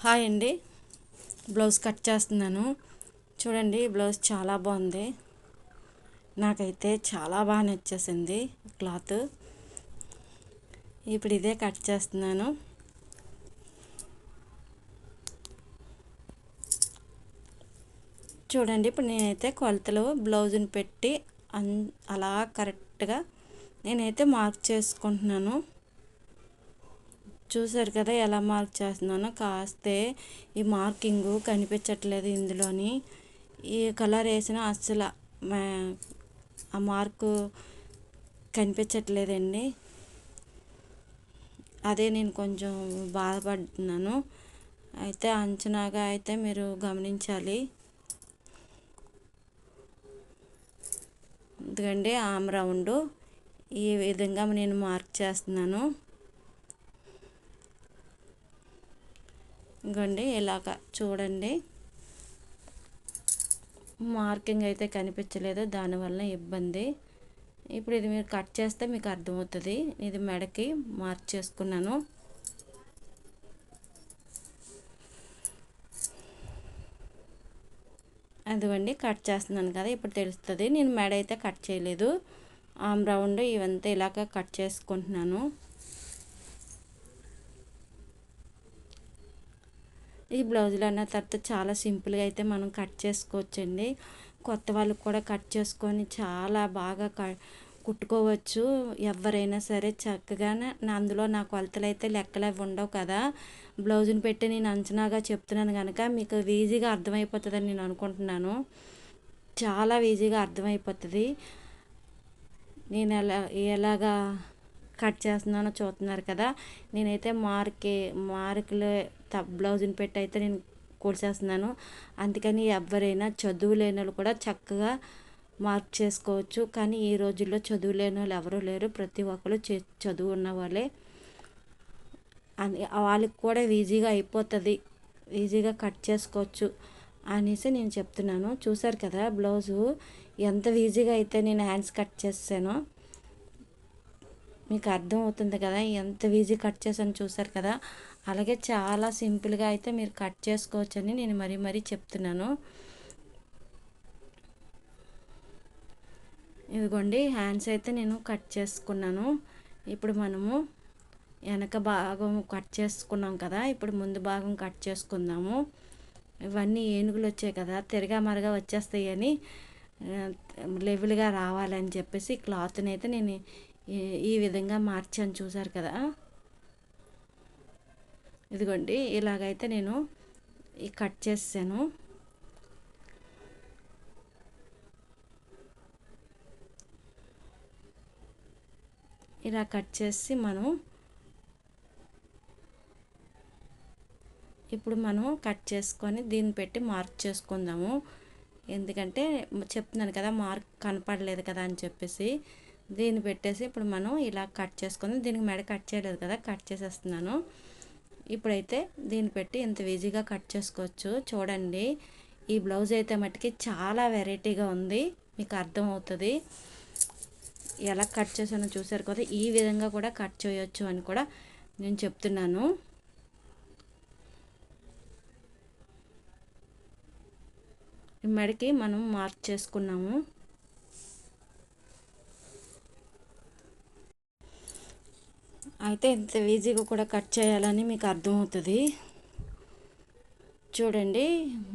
Hi అండి. Blouse cut చేస్తున్నాను. చూడండి బ్లౌజ్ చాలా బాగుంది. నాకైతే చాలా బాగా నచ్చేసింది క్లాత్. ఇప్పుడు ఇదే కట్ చేస్తున్నాను. చూడండి ఇప్పుడు నేనైతే కొలతలు బ్లౌజ్ని పెట్టి అన్ అలా కరెక్ట్గా నేనైతే మార్క్ చేసుకుంటున్నాను. చూసారు కదా ఎలా మార్క్ చేస్తున్నానో. కాస్తే ఈ మార్కింగు కనిపించట్లేదు ఇందులోని. ఈ కలర్ వేసిన అస్సలు ఆ మార్కు కనిపించట్లేదండి. అదే నేను కొంచెం బాధపడుతున్నాను. అయితే అంచనాగా అయితే మీరు గమనించాలి. ఎందుకంటే ఆమ్ రౌండ్. ఈ విధంగా నేను మార్క్ చేస్తున్నాను. ఇంకోండి ఇలాగ చూడండి. మార్కింగ్ అయితే కనిపించలేదు దానివల్ల ఇబ్బంది. ఇప్పుడు ఇది మీరు కట్ చేస్తే మీకు అర్థమవుతుంది. ఇది మెడకి మార్క్ చేసుకున్నాను. అదిగోండి కట్ చేస్తున్నాను కదా ఇప్పుడు తెలుస్తుంది. నేను మెడ అయితే కట్ చేయలేదు. ఆమ్ రౌండ్ ఇవంతా ఇలాగ కట్ చేసుకుంటున్నాను. ఈ బ్లౌజులు అన్న తర్వాత చాలా సింపుల్గా అయితే మనం కట్ చేసుకోవచ్చండి. కొత్త వాళ్ళకి కూడా కట్ చేసుకొని చాలా బాగా క కుట్టుకోవచ్చు. ఎవరైనా సరే చక్కగా అందులో నా కొలతలు అయితే లెక్కలు అవి ఉండవు కదా. బ్లౌజుని పెట్టి నేను అంచనాగా చెప్తున్నాను కనుక మీకు ఈజీగా అర్థమైపోతుందని నేను అనుకుంటున్నాను. చాలా ఈజీగా అర్థమైపోతుంది. నేను ఎలా ఎలాగా కట్ చేస్తున్నానో చూస్తున్నారు కదా. నేనైతే మార్కే మార్కులు బ్లౌజ్ని పెట్టి అయితే నేను కొలిసేస్తున్నాను అందుకని ఎవరైనా చదువు లేని వాళ్ళు కూడా చక్కగా మార్క్ చేసుకోవచ్చు. కానీ ఈ రోజుల్లో చదువు లేని వాళ్ళు ఎవరూ లేరు. ప్రతి ఒక్కరు చదువు ఉన్న వాళ్ళే. వాళ్ళకి కూడా ఈజీగా అయిపోతుంది. ఈజీగా కట్ చేసుకోవచ్చు అనేసి నేను చెప్తున్నాను. చూసారు కదా బ్లౌజు ఎంత ఈజీగా అయితే నేను హ్యాండ్స్ కట్ చేసానో మీకు అర్థం అవుతుంది కదా ఎంత ఈజీ కట్ చేసాను చూసారు కదా. అలాగే చాలా సింపుల్గా అయితే మీరు కట్ చేసుకోవచ్చని నేను మరీ మరీ చెప్తున్నాను. ఇదిగోండి హ్యాండ్స్ అయితే నేను కట్ చేసుకున్నాను. ఇప్పుడు మనము వెనక భాగం కట్ చేసుకున్నాం కదా ఇప్పుడు ముందు భాగం కట్ చేసుకుందాము. ఇవన్నీ ఏనుగులు వచ్చాయి కదా తిరగా మరగా వచ్చేస్తాయి అని లెవెల్గా రావాలని చెప్పేసి క్లాత్ని అయితే నేను ఈ విధంగా మార్చాను చూసారు కదా? ఇదిగోండి ఇలాగైతే నేను కట్ చేసాను ఇలా కట్ చేసి మనం ఇప్పుడు మనం కట్ చేసుకొని దీన్ని పెట్టి మార్క్ చేసుకుందాము. ఎందుకంటే చెప్తున్నాను కదా మార్క్ కనపడలేదు కదా అని చెప్పేసి. దీన్ని పెట్టేసి ఇప్పుడు మనం ఇలా కట్ చేసుకొని దీనికి మెడ కట్ చేయలేదు కదా కట్ చేసేస్తున్నాను. ఇప్పుడైతే దీన్ని పెట్టి ఇంత ఈజీగా కట్ చేసుకోవచ్చు చూడండి. ఈ బ్లౌజ్ అయితే మట్టుకి చాలా వెరైటీగా ఉంది. మీకు అర్థమవుతుంది. ఎలా కట్ చేసానో చూసారు కదా ఈ విధంగా కూడా కట్ చేయొచ్చు అని కూడా నేను చెప్తున్నాను. మెడకి మనం మార్క్ చేసుకున్నాము. అయితే ఇంత ఈజీగా కూడా కట్ చేయాలని మీకు అర్థమవుతుంది. చూడండి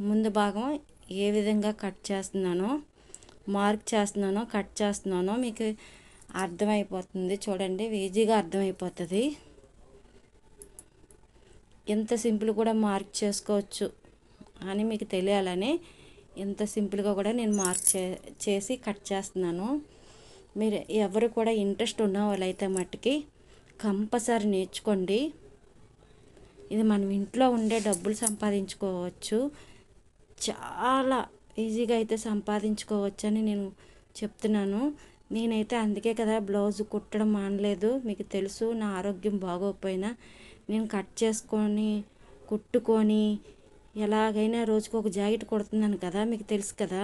ముందు భాగం ఏ విధంగా కట్ చేస్తున్నానో మార్క్ చేస్తున్నానో కట్ చేస్తున్నానో మీకు అర్థమైపోతుంది. చూడండి ఈజీగా అర్థమైపోతుంది. ఎంత సింపుల్ కూడా మార్క్ చేసుకోవచ్చు అని మీకు తెలియాలని ఎంత సింపుల్గా కూడా నేను మార్క్ చే చేసి కట్ చేస్తున్నాను. మీరు ఎవరు కూడా ఇంట్రెస్ట్ ఉన్న వాళ్ళైతే మట్టుకి కంపల్సరీ నేర్చుకోండి. ఇది మనం ఇంట్లో ఉండే డబ్బులు సంపాదించుకోవచ్చు. చాలా ఈజీగా అయితే సంపాదించుకోవచ్చు అని నేను చెప్తున్నాను. నేనైతే అందుకే కదా బ్లౌజ్ కుట్టడం మానలేదు. మీకు తెలుసు నా ఆరోగ్యం బాగోకపోయినా నేను కట్ చేసుకొని కుట్టుకొని ఎలాగైనా రోజుకు ఒక జాకెట్ కుడుతున్నాను కదా మీకు తెలుసు కదా.